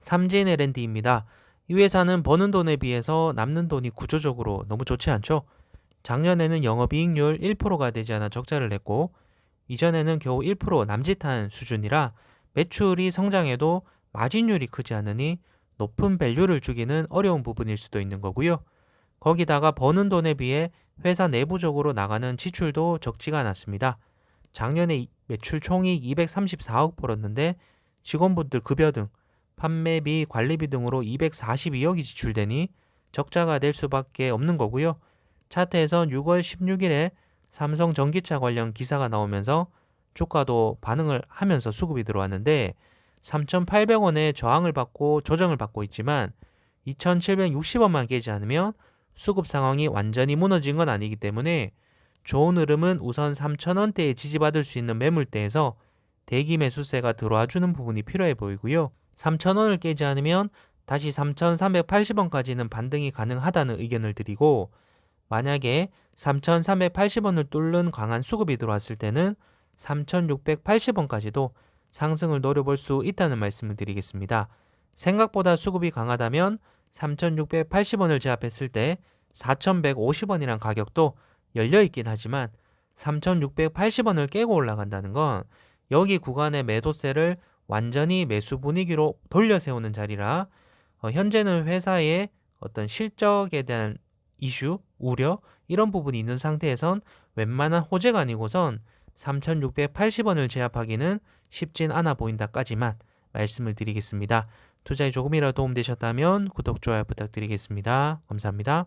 삼진 L&D입니다. 이 회사는 버는 돈에 비해서 남는 돈이 구조적으로 너무 좋지 않죠? 작년에는 영업이익률 1%가 되지 않아 적자를 냈고 이전에는 겨우 1% 남짓한 수준이라 매출이 성장해도 마진율이 크지 않으니 높은 밸류를 주기는 어려운 부분일 수도 있는 거고요. 거기다가 버는 돈에 비해 회사 내부적으로 나가는 지출도 적지가 않았습니다. 작년에 이- 매출 총이 234억 벌었는데 직원분들 급여 등 판매비, 관리비 등으로 242억이 지출되니 적자가 될 수밖에 없는 거고요. 차트에선 6월 16일에 삼성 전기차 관련 기사가 나오면서 주가도 반응을 하면서 수급이 들어왔는데 3,800원의 저항을 받고 조정을 받고 있지만 2,760원만 깨지 않으면 수급 상황이 완전히 무너진 건 아니기 때문에 좋은 흐름은 우선 3,000원대에 지지받을 수 있는 매물대에서 대기 매수세가 들어와 주는 부분이 필요해 보이고요. 3,000원을 깨지 않으면 다시 3,380원까지는 반등이 가능하다는 의견을 드리고 만약에 3,380원을 뚫는 강한 수급이 들어왔을 때는 3,680원까지도 상승을 노려볼 수 있다는 말씀을 드리겠습니다. 생각보다 수급이 강하다면 3,680원을 제압했을 때 4,150원이란 가격도 열려 있긴 하지만 3,680원을 깨고 올라간다는 건 여기 구간의 매도세를 완전히 매수 분위기로 돌려 세우는 자리라 어, 현재는 회사의 어떤 실적에 대한 이슈, 우려 이런 부분이 있는 상태에선 웬만한 호재가 아니고선 3,680원을 제압하기는 쉽진 않아 보인다까지만 말씀을 드리겠습니다. 투자에 조금이라도 도움되셨다면 구독, 좋아요 부탁드리겠습니다. 감사합니다.